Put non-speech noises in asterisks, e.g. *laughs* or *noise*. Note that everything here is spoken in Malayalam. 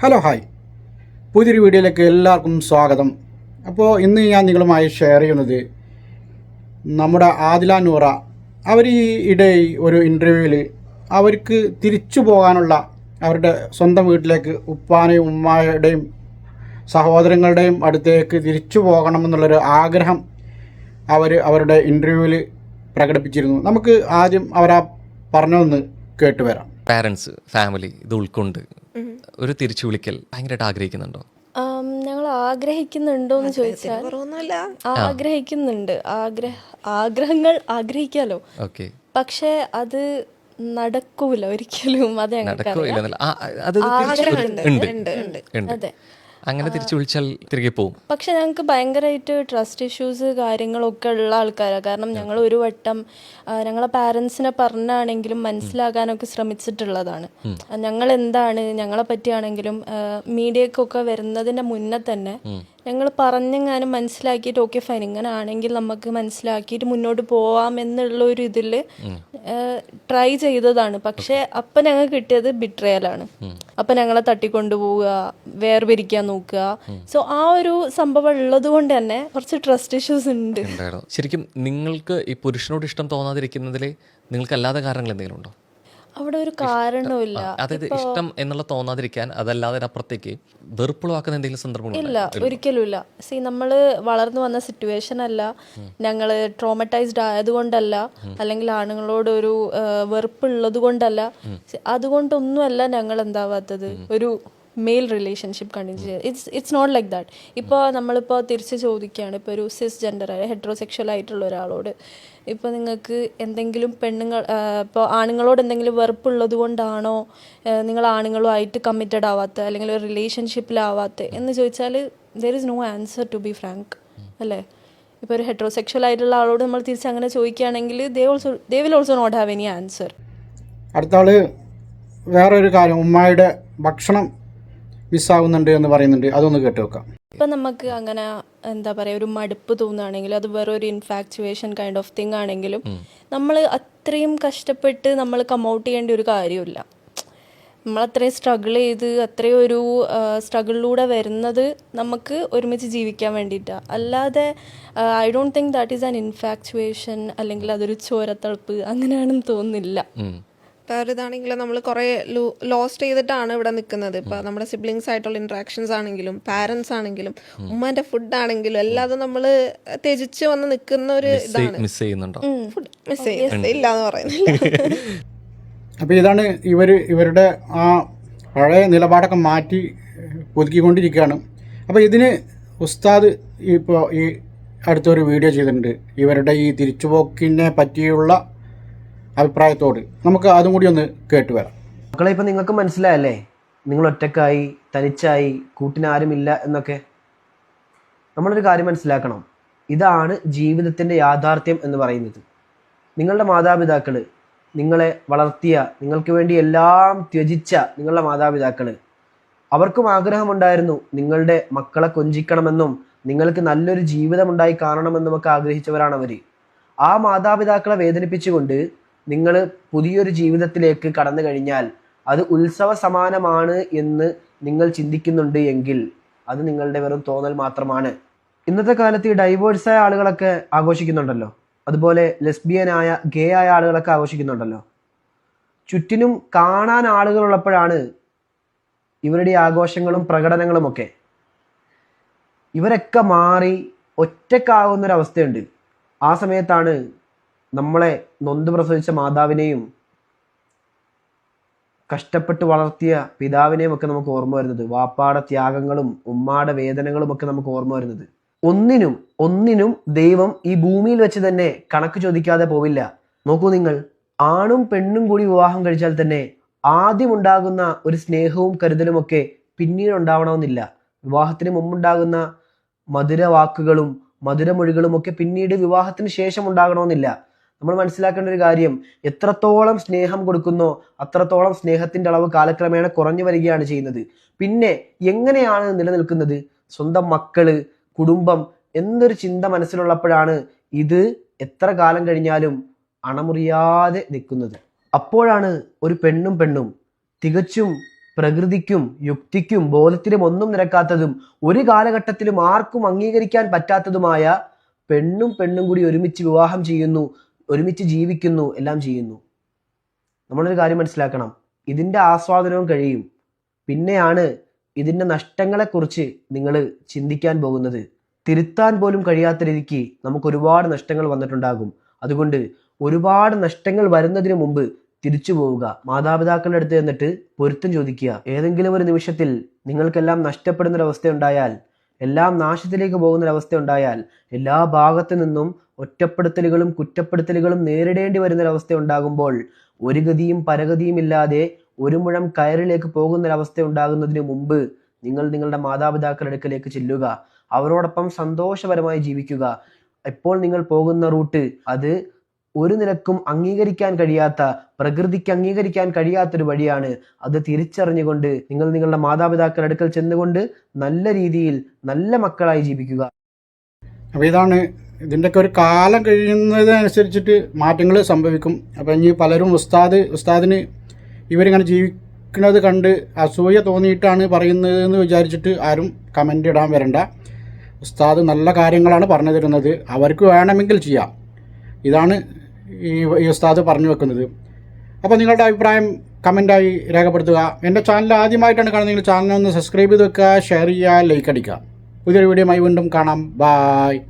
ഹലോ ഹായ് പുതിയൊരു വീഡിയോയിലേക്ക് എല്ലാവർക്കും സ്വാഗതം. അപ്പോൾ ഇന്ന് ഞാൻ നിങ്ങളുമായി ഷെയർ ചെയ്യുന്നത് നമ്മുടെ ആദില നൂറ. അവർ ഈ ഇടെ ഒരു ഇന്റർവ്യൂവിൽ അവർക്ക് തിരിച്ചു പോകാനുള്ള അവരുടെ സ്വന്തം വീട്ടിലേക്ക് ഉപ്പാനെയും ഉമ്മായുടെയും സഹോദരങ്ങളുടെയും അടുത്തേക്ക് തിരിച്ചു പോകണമെന്നുള്ളൊരു ആഗ്രഹം അവർ അവരുടെ ഇന്റർവ്യൂവിൽ പ്രകടിപ്പിച്ചിരുന്നു. നമുക്ക് ആദ്യം അവരാ പറഞ്ഞൊന്ന് കേട്ടുവരാം പാരൻസ് ഫാമിലി ഇത് ഉൾക്കൊണ്ട് ഒരു തിരിച്ചു വിളിക്കൽ ഭയങ്കരമായിട്ട് ആഗ്രഹിക്കുന്നുണ്ടോ? ഞങ്ങൾ ആഗ്രഹിക്കുന്നുണ്ടോ എന്ന് ചോദിച്ചാൽ ആഗ്രഹിക്കുന്നുണ്ട്. ആഗ്രഹ ആഗ്രഹങ്ങൾ ആഗ്രഹിക്കാലോ. ഓക്കെ. പക്ഷെ അത് നടക്കൂല ഒരിക്കലും. അത് ഞങ്ങൾക്ക് അത്. അങ്ങനെ തിരിച്ചു വിളിച്ചാൽ തിരികെ പോകും പക്ഷെ ഞങ്ങൾക്ക് ഭയങ്കരമായിട്ട് ട്രസ്റ്റ് ഇഷ്യൂസ് കാര്യങ്ങളൊക്കെ ഉള്ള ആൾക്കാരാണ് കാരണം ഞങ്ങൾ ഒരു വട്ടം ഞങ്ങളെ പാരൻസിനെ പറഞ്ഞാണെങ്കിലും മനസ്സിലാകാനൊക്കെ ശ്രമിച്ചിട്ടുള്ളതാണ്. ഞങ്ങൾ എന്താണ് ഞങ്ങളെ പറ്റിയാണെങ്കിലും മീഡിയക്കൊക്കെ വരുന്നതിന്റെ മുന്നേ തന്നെ ഞങ്ങൾ പറഞ്ഞെങ്ങാനും മനസ്സിലാക്കിയിട്ട് ഓക്കെ ഫൈൻ ഇങ്ങനെ ആണെങ്കിൽ നമുക്ക് മനസ്സിലാക്കിയിട്ട് മുന്നോട്ട് പോവാം എന്നുള്ള ഒരു ഇതിൽ ട്രൈ ചെയ്തതാണ്. പക്ഷെ അപ്പം ഞങ്ങൾ കിട്ടിയത് ബിട്രയലാണ് അപ്പം ഞങ്ങളെ തട്ടിക്കൊണ്ടുപോവുക വേർപിരിക്കാൻ നോക്കുക. സോ ആ ഒരു സംഭവം ഉള്ളത് കൊണ്ട് തന്നെ കുറച്ച് ട്രസ്റ്റ് ഇഷ്യൂസ് ഉണ്ട്. ശരിക്കും നിങ്ങൾക്ക് ഈ പുരുഷനോട് ഇഷ്ടം തോന്നാതിരിക്കുന്നതിൽ നിങ്ങൾക്ക് അല്ലാതെ കാരണങ്ങൾ എന്തെങ്കിലും ഉണ്ടോ? അവിടെ ഒരു കാരണവുമില്ല. അതായത് ഇഷ്ടം എന്നുള്ള തോന്നാതിരിക്കാൻ അതല്ലാതെ അപ്പുറത്തേക്ക് വെറുപ്പുളവാക്കുന്ന എന്തെങ്കിലും സന്ദർഭങ്ങളുണ്ടോ? ഇല്ല ഒരിക്കലും ഇല്ല സി നമ്മൾ വളർന്നു വന്ന സിറ്റുവേഷൻ അല്ല. ഞങ്ങൾ ട്രോമറ്റൈസ്ഡ് ആയതുകൊണ്ടല്ല. അല്ലെങ്കിൽ ആണുങ്ങളോട് ഒരു വെറുപ്പുള്ളത് കൊണ്ടല്ല അതുകൊണ്ടൊന്നുമല്ല ഞങ്ങൾ എന്താവാത്തത് ഒരു മെയിൽ റിലേഷൻഷിപ്പ് കണ്ടിന്യൂ ചെയ്യുക it's it's not like that ഇപ്പോൾ നമ്മളിപ്പോൾ തിരിച്ച് ചോദിക്കുകയാണ്. ഇപ്പോൾ ഒരു സിസ് ജെൻഡർ ഹെട്രോസെക്ഷൽ ആയിട്ടുള്ള ഒരാളോട്. ഇപ്പോൾ നിങ്ങൾക്ക് എന്തെങ്കിലും പെണ്ണുങ്ങൾ ഇപ്പോൾ ആണുങ്ങളോട് എന്തെങ്കിലും വെറുപ്പുള്ളത് കൊണ്ടാണോ നിങ്ങൾ ആണുങ്ങളുമായിട്ട് കമ്മിറ്റഡ് ആവാത്ത അല്ലെങ്കിൽ ഒരു റിലേഷൻഷിപ്പിലാവാത്ത എന്ന് ചോദിച്ചാൽ there is no answer to be frank അല്ലേ? ഇപ്പോൾ ഒരു ഹെട്രോസെക്ഷൽ ആയിട്ടുള്ള ആളോട് നമ്മൾ തിരിച്ച് അങ്ങനെ ചോദിക്കുകയാണെങ്കിൽ they also they will also not have any answer അടുത്ത ആൾ വേറൊരു കാര്യം. ഉമ്മായുടെ ഭക്ഷണം മിസ്സാകുന്നുണ്ട് എന്ന് പറയുന്നുണ്ട്. അതൊന്ന് കേട്ട് വെക്കാം ഇപ്പം നമുക്ക് അങ്ങനെ എന്താ പറയുക ഒരു മടുപ്പ് തോന്നുകയാണെങ്കിൽ അത് വേറൊരു ഒരു ഇൻഫാക്ച്വേഷൻ കൈൻഡ് ഓഫ് തിങ് ആണെങ്കിലും നമ്മൾ അത്രയും കഷ്ടപ്പെട്ട് നമ്മൾ കമൗട്ട് ചെയ്യേണ്ട ഒരു കാര്യമില്ല. നമ്മൾ അത്രയും സ്ട്രഗിൾ ചെയ്ത് അത്രയും ഒരു സ്ട്രഗിളിലൂടെ വരുന്നത് നമുക്ക് ഒരുമിച്ച് ജീവിക്കാൻ വേണ്ടിയിട്ടാണ് അല്ലാതെ I don't think that is an infatuation അല്ലെങ്കിൽ അതൊരു ചോരത്തളപ്പ് അങ്ങനെയാണെന്ന് തോന്നുന്നില്ല. ഒരു ഇതാണെങ്കിൽ നമ്മൾ കുറെ ലോസ്റ്റ് ചെയ്തിട്ടാണ് ഇവിടെ നിൽക്കുന്നത് ഇപ്പൊ നമ്മുടെ സിബ്ലിങ്സ് ആയിട്ടുള്ള ഇന്ററാക്ഷൻസ് ആണെങ്കിലും പാരന്റ്സ് ആണെങ്കിലും ഉമ്മന്റെ ഫുഡ് ആണെങ്കിലും എല്ലാതും നമ്മൾ ത്യജിച്ച് വന്ന് നിൽക്കുന്ന ഒരു ഇതാണ്. മിസ് ചെയ്യുന്നുണ്ടോ? ഫുഡ് മിസ് ഇല്ല എന്ന് പറയുന്നില്ല. *laughs* അപ്പോൾ ഇതാണ് ഇവർ ഇവരുടെ ആ പഴയ നിലപാടൊക്കെ മാറ്റി പുതുക്കിക്കൊണ്ടിരിക്കുകയാണ്. അപ്പോൾ ഇതിന് ഉസ്താദ് ഇപ്പോ ഈ അടുത്തൊരു വീഡിയോ ചെയ്തിട്ടുണ്ട്. ഇവരുടെ ഈ തിരിച്ചുപോക്കിനെ പറ്റിയുള്ള അഭിപ്രായത്തോട് നമുക്ക് അതും കൂടി ഒന്ന് കേട്ട് വരാം. മക്കളെ ഇപ്പം നിങ്ങൾക്ക് മനസ്സിലായല്ലേ? നിങ്ങൾ ഒറ്റക്കായി തനിച്ചായി കൂട്ടിനാരുമില്ല എന്നൊക്കെ. നമ്മളൊരു കാര്യം മനസ്സിലാക്കണം. ഇതാണ് ജീവിതത്തിന്റെ യാഥാർത്ഥ്യം എന്ന് പറയുന്നത്. നിങ്ങളുടെ മാതാപിതാക്കൾ നിങ്ങളെ വളർത്തിയ നിങ്ങൾക്ക് വേണ്ടി എല്ലാം ത്യജിച്ച നിങ്ങളുടെ മാതാപിതാക്കൾ അവർക്കും ആഗ്രഹമുണ്ടായിരുന്നു നിങ്ങളുടെ മക്കളെ കൊഞ്ചിക്കണമെന്നും നിങ്ങൾക്ക് നല്ലൊരു ജീവിതമുണ്ടായി കാണണമെന്നുമൊക്കെ ആഗ്രഹിച്ചവരാണ് അവർ ആ മാതാപിതാക്കളെ വേദനിപ്പിച്ചുകൊണ്ട് നിങ്ങൾ പുതിയൊരു ജീവിതത്തിലേക്ക് കടന്നു കഴിഞ്ഞാൽ അത് ഉത്സവ സമാനമാണ് എന്ന് നിങ്ങൾ ചിന്തിക്കുന്നുണ്ട് എങ്കിൽ അത് നിങ്ങളുടെ വെറും തോന്നൽ മാത്രമാണ്. ഇന്നത്തെ കാലത്ത് ഈ ഡൈവേഴ്സായ ആളുകളൊക്കെ ആഘോഷിക്കുന്നുണ്ടല്ലോ. അതുപോലെ ലെസ്ബിയനായ ഗേ ആയ ആളുകളൊക്കെ ആഘോഷിക്കുന്നുണ്ടല്ലോ. ചുറ്റിനും കാണാൻ ആളുകളുള്ളപ്പോഴാണ് ഇവരുടെ ആഘോഷങ്ങളും പ്രകടനങ്ങളും ഒക്കെ ഇവരൊക്കെ മാറി ഒറ്റക്കാവുന്നൊരവസ്ഥയുണ്ട്. ആ സമയത്താണ് നമ്മളെ നൊന്ത് പ്രസവിച്ച മാതാവിനെയും കഷ്ടപ്പെട്ട് വളർത്തിയ പിതാവിനെയും ഒക്കെ നമുക്ക് ഓർമ്മ വരുന്നത്. വാപ്പാടെ ത്യാഗങ്ങളും ഉമ്മാടെ വേദനകളും ഒക്കെ നമുക്ക് ഓർമ്മ വരുന്നത്. ഒന്നിനും ഒന്നിനും ദൈവം ഈ ഭൂമിയിൽ വെച്ച് തന്നെ കണക്ക് ചോദിക്കാതെ പോവില്ല. നോക്കൂ നിങ്ങൾ ആണും പെണ്ണും കൂടി വിവാഹം കഴിച്ചാൽ തന്നെ ആദ്യം ഉണ്ടാകുന്ന ഒരു സ്നേഹവും കരുതലും ഒക്കെ പിന്നീട് ഉണ്ടാവണമെന്നില്ല. വിവാഹത്തിന് മുമ്പുണ്ടാകുന്ന മധുര വാക്കുകളും മധുരമൊഴികളും ഒക്കെ പിന്നീട് വിവാഹത്തിന് ശേഷം ഉണ്ടാകണമെന്നില്ല. നമ്മൾ മനസ്സിലാക്കേണ്ട ഒരു കാര്യം എത്രത്തോളം സ്നേഹം കൊടുക്കുന്നോ അത്രത്തോളം സ്നേഹത്തിന്റെ അളവ് കാലക്രമേണ കുറഞ്ഞു വരികയാണ് ചെയ്യുന്നത്. പിന്നെ എങ്ങനെയാണ് നിലനിൽക്കുന്നത്? സ്വന്തം മക്കൾ കുടുംബം എന്നൊരു ചിന്ത മനസ്സിലുള്ളപ്പോഴാണ് ഇത് എത്ര കാലം കഴിഞ്ഞാലും അണമുറിയാതെ നിൽക്കുന്നത്. അപ്പോഴാണ് ഒരു പെണ്ണും പെണ്ണും തികച്ചും പ്രകൃതിക്കും യുക്തിക്കും ബോധത്തിനും ഒന്നും നിരക്കാത്തതും ഒരു കാലഘട്ടത്തിലും ആർക്കും അംഗീകരിക്കാൻ പറ്റാത്തതുമായ പെണ്ണും പെണ്ണും കൂടി ഒരുമിച്ച് വിവാഹം ചെയ്യുന്നു. ഒരുമിച്ച് ജീവിക്കുന്നു എല്ലാം ചെയ്യുന്നു. നമ്മളൊരു കാര്യം മനസ്സിലാക്കണം. ഇതിന്റെ ആസ്വാദനവും കഴിയും. പിന്നെയാണ് ഇതിന്റെ നഷ്ടങ്ങളെക്കുറിച്ച് നിങ്ങൾ ചിന്തിക്കാൻ പോകുന്നത്. തിരുത്താൻ പോലും കഴിയാത്ത രീതിക്ക് നമുക്ക് ഒരുപാട് നഷ്ടങ്ങൾ വന്നിട്ടുണ്ടാകും. അതുകൊണ്ട് ഒരുപാട് നഷ്ടങ്ങൾ വരുന്നതിന് മുമ്പ് തിരിച്ചു പോവുക. മാതാപിതാക്കളുടെ അടുത്ത് എന്നിട്ട് പൊരുത്തം ചോദിക്കുക. ഏതെങ്കിലും ഒരു നിമിഷത്തിൽ നിങ്ങൾക്കെല്ലാം നഷ്ടപ്പെടുന്ന ഒരവസ്ഥ ഉണ്ടായാൽ എല്ലാം നാശത്തിലേക്ക് പോകുന്ന ഒരവസ്ഥ ഉണ്ടായാൽ എല്ലാ ഭാഗത്തു നിന്നും ഒറ്റപ്പെടുത്തലുകളും കുറ്റപ്പെടുത്തലുകളും നേരിടേണ്ടി വരുന്ന ഒരവസ്ഥ ഉണ്ടാകുമ്പോൾ ഒരു ഗതിയും പരഗതിയും ഇല്ലാതെ ഒരു മുഴം കയറിലേക്ക് പോകുന്ന ഒരവസ്ഥ ഉണ്ടാകുന്നതിന് മുമ്പ് നിങ്ങൾ നിങ്ങളുടെ മാതാപിതാക്കളുടെ അടുക്കലേക്ക് ചെല്ലുക. അവരോടൊപ്പം സന്തോഷപരമായി ജീവിക്കുക. ഇപ്പോൾ നിങ്ങൾ പോകുന്ന റൂട്ട് അത് ഒരു നിലക്കും അംഗീകരിക്കാൻ കഴിയാത്ത പ്രകൃതിക്ക് അംഗീകരിക്കാൻ കഴിയാത്തൊരു വഴിയാണ്. അത് തിരിച്ചറിഞ്ഞുകൊണ്ട് നിങ്ങൾ നിങ്ങളുടെ മാതാപിതാക്കളുടെ അടുക്കൽ ചെന്നുകൊണ്ട് നല്ല രീതിയിൽ നല്ല മക്കളായി ജീവിക്കുക. അപ്പോൾ ഇതാണ് ഇതിന്റെയൊക്കെ ഒരു കാലം കഴിയുന്നതനുസരിച്ചിട്ട് മാറ്റങ്ങൾ സംഭവിക്കും. അപ്പോൾ ഇനി പലരും ഉസ്താദ് ഉസ്താദിന് ഇവരിങ്ങനെ ജീവിക്കുന്നത് കണ്ട് അസൂയ തോന്നിയിട്ടാണ് പറയുന്നത് എന്ന് വിചാരിച്ചിട്ട് ആരും കമന്റ് ഇടാൻ വരണ്ട. ഉസ്താദ് നല്ല കാര്യങ്ങളാണ് പറഞ്ഞു തരുന്നത്. അവർക്ക് വേണമെങ്കിൽ ചെയ്യാം. ഇതാണ് ഈ ഈ ഉസ്താദ് പറഞ്ഞു വെക്കുന്നത്. അപ്പോൾ നിങ്ങളുടെ അഭിപ്രായം കമന്റായി രേഖപ്പെടുത്തുക. എന്റെ ചാനൽ ആദ്യമായിട്ടാണ് കാണുന്നതെങ്കിൽ ചാനൽ ഒന്ന് സബ്സ്ക്രൈബ് ചെയ്ത് വെക്കുക ഷെയർ ചെയ്യുക ലൈക്ക് അടിക്കുക. പുതിയൊരു വീഡിയോയുമായി വീണ്ടും കാണാം. ബായ്